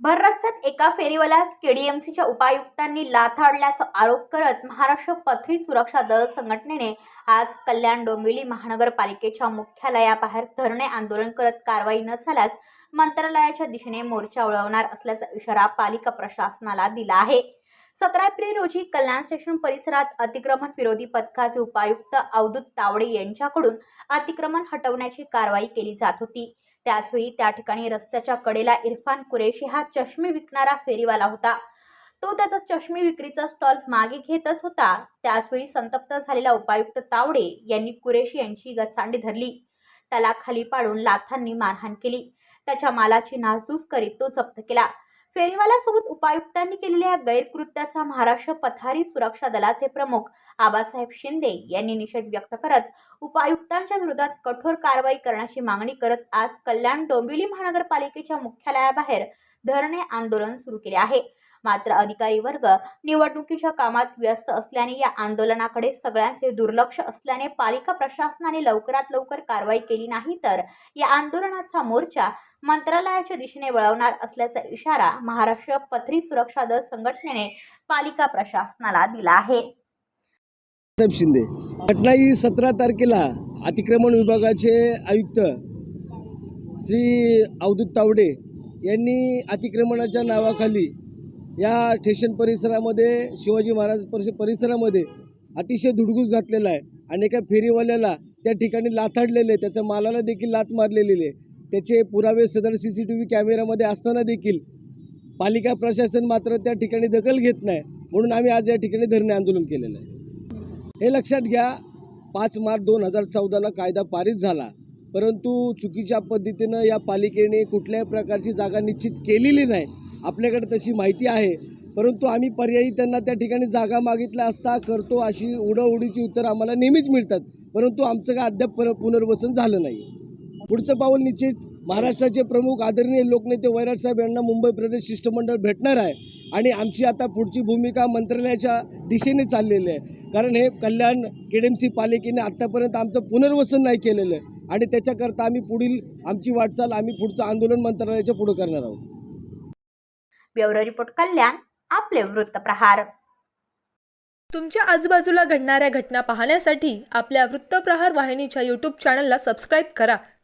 भर रस्त्यात एका फेरीवाल्यास केडीएमसीच्या उपायुक्तांनी लाथाडल्याचा आरोप करत महाराष्ट्र पथरी सुरक्षा दल संघटनेने आज कल्याण डोंबिवली महानगरपालिकेच्या मुख्यालयाबाहेर धरणे आंदोलन करत कारवाई न झाल्यास मंत्रालयाच्या दिशेने मोर्चा उडवणार असल्याचा इशारा पालिका प्रशासनाला दिला आहे. सतरा एप्रिल रोजी कल्याण स्टेशन परिसरात अतिक्रमण विरोधी पथकाचे उपायुक्त अवधूत तावडे यांच्याकडून अतिक्रमण हटवण्याची कारवाई केली जात होती. त्याचवेळी त्या ठिकाणी रस्त्याच्या कडेला इरफान कुरेशी हा चष्मे विकणारा फेरीवाला होता. तो त्याचा चष्मे विक्रीचा स्टॉल मागे घेतच होता. त्याचवेळी संतप्त झालेला उपायुक्त तावडे यांनी कुरेशी यांची गचांडी धरली. त्याला खाली पाडून लाथांनी मारहाण केली. त्याच्या मालाची नासधूस करीत तो जप्त केला. फेरीवाल्यासोबत उपायुक्तांनी केलेल्या गैरकृत्याचा महाराष्ट्र पथारी सुरक्षा दलाचे प्रमुख आबासाहेब शिंदे यांनी निषेध व्यक्त करत उपायुक्तांच्या विरोधात कठोर कारवाई करण्याची मागणी करत आज कल्याण डोंबिवली महानगरपालिकेच्या मुख्यालयाबाहेर धरणे आंदोलन सुरू केले आहे. मात्र अधिकारी वर्ग निवडणुकीच्या कामात व्यस्त असल्याने या आंदोलनाकडे सगळ्यांचे दुर्लक्ष असल्याने पालिका प्रशासनाने लवकरात लवकर कारवाई केली नाही तर या आंदोलनाचा मोर्चा मंत्रालयाच्या दिशेने वळवणार असल्याचा इशारा महाराष्ट्र पथरी सुरक्षा दल संघटनेने पालिका प्रशासनाला दिला आहे. शिंदे घटना ही सतरा तारखेला अतिक्रमण विभागाचे आयुक्त श्री अवधूत तावडे यांनी अतिक्रमणाच्या नावाखाली या स्टेशन परिसरामध्ये शिवाजी महाराज परिस परिसरामध्ये अतिशय धुडगूस घातलेला आहे. आणि एका फेरीवाल्याला त्या ठिकाणी लाथाडलेले त्याच्या मालाला देखील लाथ मारलेली आहे. त्याचे पुरावे सदर सी सी टी व्ही कॅमेऱ्यामध्ये असताना देखील पालिका प्रशासन मात्र त्या ठिकाणी दखल घेत नाही. म्हणून आम्ही आज या ठिकाणी धरणे आंदोलन केलेलं आहे. हे लक्षात घ्या पाच मार्च दोन हजार चौदाला कायदा पारित झाला. परंतु चुकीच्या पद्धतीनं या पालिकेने कुठल्याही प्रकारची जागा निश्चित केलेली नाही. आपल्याकडे तशी माहिती आहे. परंतु आम्ही पर्यायी त्यांना त्या ठिकाणी जागा मागितल्या असता करतो अशी उडवउडीची उत्तरं आम्हाला नेहमीच मिळतात. परंतु आमचं काय अद्याप पुनर्वसन झालं नाही. पुढचं पाऊल निश्चित महाराष्ट्राचे प्रमुख आदरणीय लोकनेते वैराट साहेब यांना मुंबई प्रदेश शिष्टमंडळ भेटणार आहे आणि आमची आता पुढची भूमिका मंत्रालयाच्या दिशेने चाललेली आहे. कारण हे कल्याण केडीएमसी पालिकेने आत्तापर्यंत आमचं पुनर्वसन नाही केलेलं आहे. आणि त्याच्याकरता आम्ही पुढील आमची वाटचाल आम्ही पुढचं आंदोलन मंत्रालयाच्या पुढे करणार आहोत. ब्युरो रिपोर्ट कल्याण आपले वृत्तप्रहार तुमच्या आजूबाजूला घडणाऱ्या घटना पाहण्यासाठी आपल्या वृत्तप्रहार वाहिनीच्या यूट्यूब चॅनलला सबस्क्राईब करा.